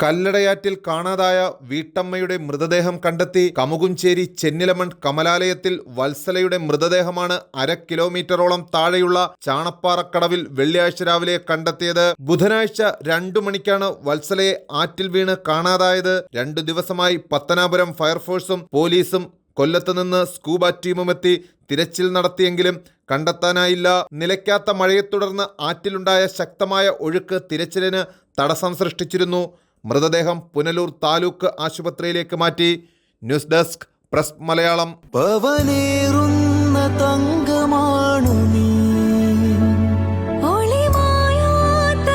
കല്ലടയാറ്റിൽ കാണാതായ വീട്ടമ്മയുടെ മൃതദേഹം കണ്ടെത്തി കമുകുഞ്ചേരി ചെന്നിലമൺ കമലാലയത്തിൽ വത്സലയുടെ മൃതദേഹമാണ് അര കിലോമീറ്ററോളം താഴെയുള്ള ചാണപ്പാറക്കടവിൽ വെള്ളിയാഴ്ച രാവിലെ കണ്ടെത്തിയത്. ബുധനാഴ്ച രണ്ടു മണിക്കാണ് വത്സലയെ ആറ്റിൽ വീണ് കാണാതായത്. രണ്ടു ദിവസമായി പത്തനാപുരം ഫയർഫോഴ്സും പോലീസും കൊല്ലത്ത് നിന്ന് സ്കൂബ ടീമും എത്തി തിരച്ചിൽ നടത്തിയെങ്കിലും കണ്ടെത്താനായില്ല. നിലയ്ക്കാത്ത മഴയെ തുടർന്ന് ആറ്റിലുണ്ടായ ശക്തമായ ഒഴുക്ക് തിരച്ചിലിന് തടസ്സം സൃഷ്ടിച്ചിരുന്നു. മൃതദേഹം പുനലൂർ താലൂക്ക് ആശുപത്രിയിലേക്ക് മാറ്റി ന്യൂസ് ഡെസ്ക് പ്രസ് മലയാളം. പവനേറുന്ന തങ്കമാണു നീ. ഒളിമായാത്ത